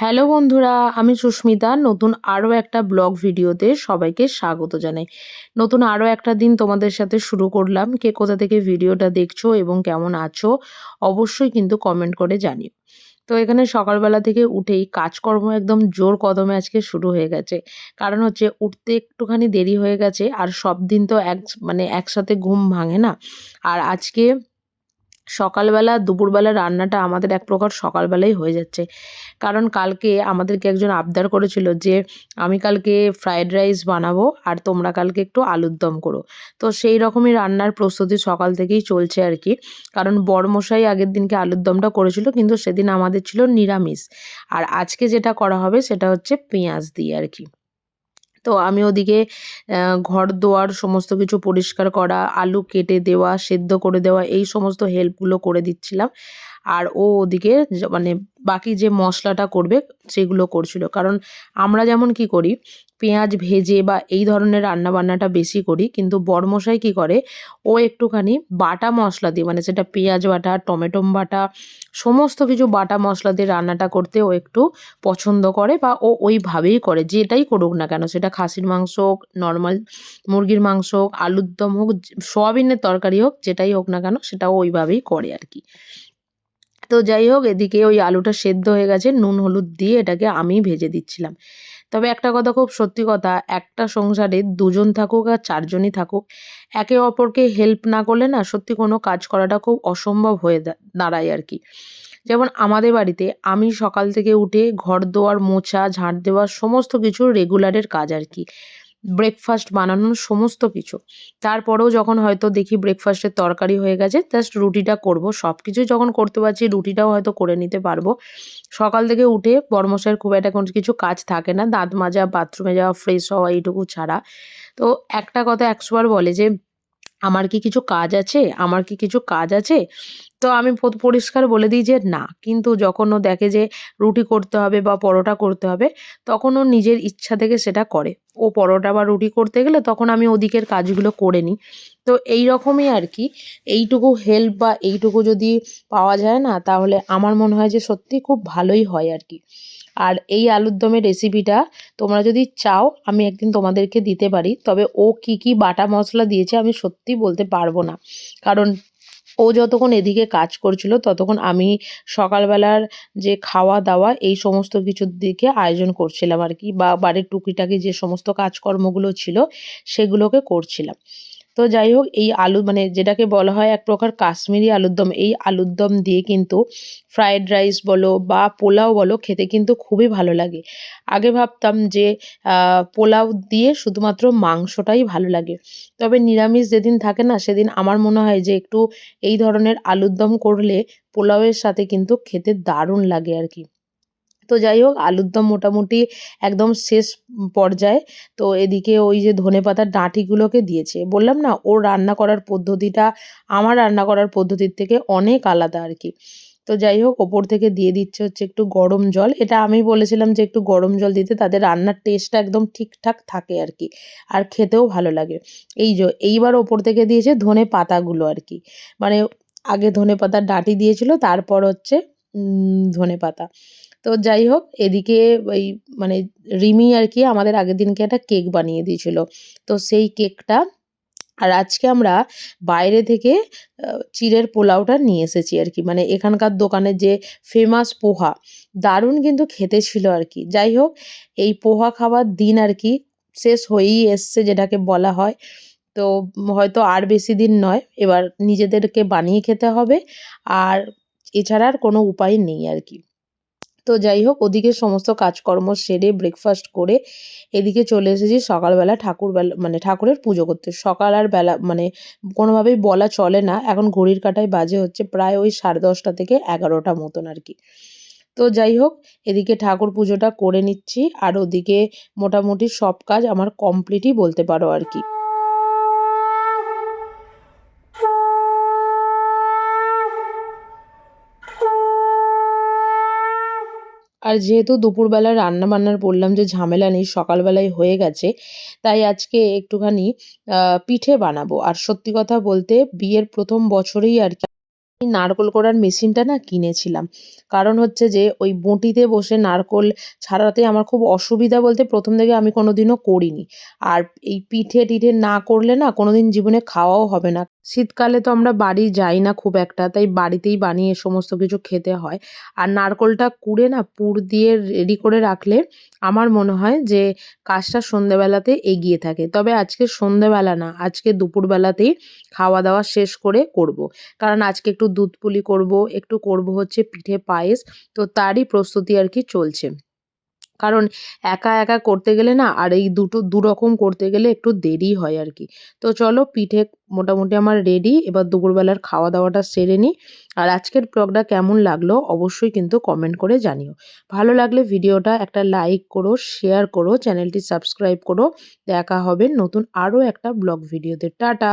Hello বন্ধুরা, আমি সুস্মিতা। নতুন আরও একটা ব্লগ ভিডিওতে সবাইকে স্বাগত জানাই। নতুন আরও একটা দিন তোমাদের সাথে শুরু করলাম। কে কোথা থেকে ভিডিওটা দেখছ এবং কেমন আছো, অবশ্যই কিন্তু কমেন্ট করে জানিও। তো এখানে সকালবেলা থেকে উঠেই কাজকর্ম একদম জোর কদমে আজকে শুরু হয়ে গেছে। কারণ হচ্ছে উঠতে একটুখানি দেরি হয়ে গেছে, আর সব দিন তো এক মানে একসাথে ঘুম ভাঙে না। আর আজকে সকালবেলা, দুপুরবেলা রান্নাটা আমাদের এক প্রকার সকালবেলাই হয়ে যাচ্ছে। কারণ কালকে আমাদেরকে একজন আবদার করেছিল যে, আমি কালকে ফ্রায়েড রাইস বানাবো আর তোমরা কালকে একটু আলুর দম করো। তো সেই রকমই রান্নার প্রস্তুতি সকাল থেকেই চলছে আর কি। কারণ বড়মশাই আগের দিনকে আলুর দমটা করেছিল, কিন্তু সেদিন আমাদের ছিল নিরামিষ। আর আজকে যেটা করা হবে সেটা হচ্ছে পেঁয়াজ দিয়ে আর কি। তো আমি ওদিকে ঘর দোয়ার সমস্ত কিছু পরিষ্কার করা, আলু কেটে দেওয়া, সেদ্ধ করে দেওয়া, এই সমস্ত হেল্পগুলো করে দিচ্ছিলাম। আর ও ওদিকে মানে বাকি যে মশলাটা করবে সেগুলো করছিল। কারণ আমরা যেমন কি করি, পেঁয়াজ ভেজে বা এই ধরনের রান্না বান্নাটা বেশি করি, কিন্তু বরমশাই কি করে, ও একটুখানি বাটা মশলা দিয়ে মানে সেটা পেঁয়াজ বাটা, টমেটো বাটা, সমস্ত কিছু বাটা মশলা দিয়ে রান্নাটা করতে ও একটু পছন্দ করে বা ও ওইভাবেই করে, যেটাই করুক না কেন। সেটা খাসির মাংস হোক, নর্মাল মুরগির মাংস হোক, আলুর দম হোক সোয়াবিনের তরকারি হোক, যেটাই হোক না কেন, সেটা ওইভাবেই করে আর কি। তো যাই হোক, এদিকে ওই আলুটা সেদ্ধ হয়ে গেছে, নুন, হলুদ দিয়ে এটাকে আমি ভেজে দিচ্ছিলাম। তবে একটা কথা খুব সত্যি কথা, একটা সংসারে দুজন থাকুক আর চারজনই থাকুক, একে অপরকে হেল্প না করলে না সত্যি কোনো কাজ করাটা খুব অসম্ভব হয়ে দাঁড়ায় আর কি। যেমন আমাদের বাড়িতে আমি সকাল থেকে উঠে ঘর দোয়ার মোছা, ঝাঁট দেওয়া, সমস্ত কিছু রেগুলারের কাজ আর কি। ব্রেকফাস্ট বানানোর সমস্ত কিছু। তারপরেও যখন হয়তো দেখি ব্রেকফাস্টের তরকারি হয়ে গেছে জাস্ট রুটিটা করব। সব কিছুই যখন করতে পারছি, রুটিটাও হয়তো করে নিতে পারব। সকাল থেকে উঠে বর্মশের খুব একটা কোনো কিছু কাজ থাকে না। দাঁত মাজা, বাথরুমে যাওয়া ফ্রেশ হওয়া, এইটুকু ছাড়া। তো একটা কথা একশোবার বলে যে আমার কি কিছু কাজ আছে? আমার কি কিছু কাজ আছে? তো আমি পরিষ্কার বলে দিই যে না। কিন্তু যখন ও দেখে যে রুটি করতে হবে বা পরোটা করতে হবে, তখন ও নিজের ইচ্ছা থেকে সেটা করে। ও পরোটা বা রুটি করতে গেলে তখন আমি ওদিকের কাজগুলো করে নিই। তো এই রকমই আর কি। এইটুকু হেল্প বা এইটুকু যদি পাওয়া যায় না, তাহলে আমার মনে হয় যে সত্যি খুব ভালোই হয় আর কি। আর এই আলুর দমের রেসিপিটা তোমরা যদি চাও, আমি একদিন তোমাদেরকে দিতে পারি। তবে ও কি কি বাটা মশলা দিয়েছে আমি সত্যি বলতে পারব না। কারণ ও যতক্ষণ এদিকে কাজ করছিল, ততক্ষণ আমি সকালবেলার যে খাওয়া দাওয়া এই সমস্ত কিছুর দিকে আয়োজন করছিলাম আর কি। বা বাড়ির টুকিটাকি যে সমস্ত কাজকর্মগুলো ছিল, সেগুলোকে করছিলাম। তো যাই হোক, এই আলু মানে যেটাকে বলা হয় এক প্রকার কাশ্মীরি আলুর দম, এই আলুর দম দিয়ে কিন্তু ফ্রায়েড রাইস বলো বা পোলাও বলো খেতে কিন্তু খুবই ভালো লাগে। আগে ভাবতাম যে পোলাও দিয়ে শুধুমাত্র মাংসটাই ভালো লাগে। তবে নিরামিষ যেদিন থাকে না, সেদিন আমার মনে হয় যে একটু এই ধরনের আলুর দম করলে পোলাওয়ের সাথে কিন্তু খেতে দারুণ লাগে আর কি। তো যাই হোক, আলুর দম মোটামুটি একদম শেষ পর্যায়ে। তো এদিকে ওই যে ধনে পাতার ডাঁটিগুলোকে দিয়েছে। বললাম না, ওর রান্না করার পদ্ধতিটা, আমার রান্না করার পদ্ধতির থেকে অনেক আলাদা আর কি। তো যাই হোক, ওপর থেকে দিয়ে দিচ্ছে হচ্ছে একটু গরম জল। এটা আমি বলেছিলাম যে একটু গরম জল দিতে তাদের রান্নার টেস্টটা একদম ঠিকঠাক থাকে আর কি, আর খেতেও ভালো লাগে। এই যে, এইবার ওপর থেকে দিয়েছে ধনে পাতাগুলো আর কি। মানে আগে ধনে পাতার ডাঁটি দিয়েছিল, তারপর হচ্ছে ধনে পাতা। তো যাই হোক, এদিকে ওই মানে রিমি আর কি আমাদের আগের দিনকে একটা কেক বানিয়ে দিয়েছিল। তো সেই কেকটা আর আজকে আমরা বাইরে থেকে চিড়ের পোলাওটা নিয়ে এসেছি আর কি। মানে এখানকার দোকানের যে ফেমাস পোহা, দারুণ কিন্তু খেতে ছিল আর কি। যাই হোক, এই পোহা খাবার দিন আর কি শেষ হয়েই এসছে যেটাকে বলা হয়। তো হয়তো আর বেশি দিন নয়, এবার নিজেদেরকে বানিয়ে খেতে হবে। আর এছাড়া আর কোনো উপায় নেই আর কি। তো যাই হোক, ওদিকে সমস্ত কাজকর্ম সেরে ব্রেকফাস্ট করে এদিকে চলে এসেছি সকালবেলা ঠাকুর বেলা মানে ঠাকুরের পুজো করতে। সকাল আর বেলা মানে কোনোভাবেই বলা চলে না। এখন ঘড়ির কাটায় বাজে হচ্ছে প্রায় ওই সাড়ে দশটা থেকে এগারোটা মতন আর কি। তো যাই হোক, এদিকে ঠাকুর পুজোটা করে নিচ্ছি। আর ওদিকে মোটামুটি সব কাজ আমার কমপ্লিটই বলতে পারো আর কি। আর যেহেতু দুপুরবেলা রান্না বান্নার বললাম যে ঝামেলা নেই সকালবেলায় হয়ে গেছে, তাই আজকে একটুখানি পিঠে বানাবো। আর সত্যি কথা বলতে বিয়ের প্রথম বছরেই আর কি নারকোল কোড়ার মেশিনটা না কিনেছিলাম। কারণ হচ্ছে যে ওই বঁটিতে বসে নারকোল ছাড়াতে আমার খুব অসুবিধা বলতে প্রথম থেকে আমি কোনোদিনও করিনি। আর এই পিঠে টিঠে না করলে না কোনোদিন জীবনে খাওয়াও হবে না। শীতকালে তো আমরা বাড়ি যাই না খুব একটা, তাই বাড়িতেই বানিয়ে সমস্ত কিছু খেতে হয়। আর নারকোলটা কুড়ে না, পুর দিয়ে রেডি করে রাখলে আমার মনে হয় যে কাজটা সন্ধেবেলাতে এগিয়ে থাকে। তবে আজকে সন্ধেবেলা না, আজকে দুপুরবেলাতেই খাওয়া দাওয়া শেষ করে করব। কারণ আজকে একটু দুধ পুলি করব, একটু করব হচ্ছে পিঠে পায়েস, তো তারই প্রস্তুতি আর কি চলছে। কারণ একা একা করতে গেলে না আর এই দুটো দুরকম করতে গেলে একটু দেরি হয় আর কি। তো চলো পিঠে মোটামুটি আমার রেডি এবার দুপুরবেলার খাওয়া দাওয়াটা সেরে নিই। আর আজকের ব্লগটা কেমন লাগল অবশ্যই কিন্তু কমেন্ট করে জানিও। ভালো লাগলে ভিডিওটা একটা লাইক করো শেয়ার করো চ্যানেলটি সাবস্ক্রাইব করো। দেখা হবে নতুন আরও একটা ব্লগ ভিডিওতে টাটা!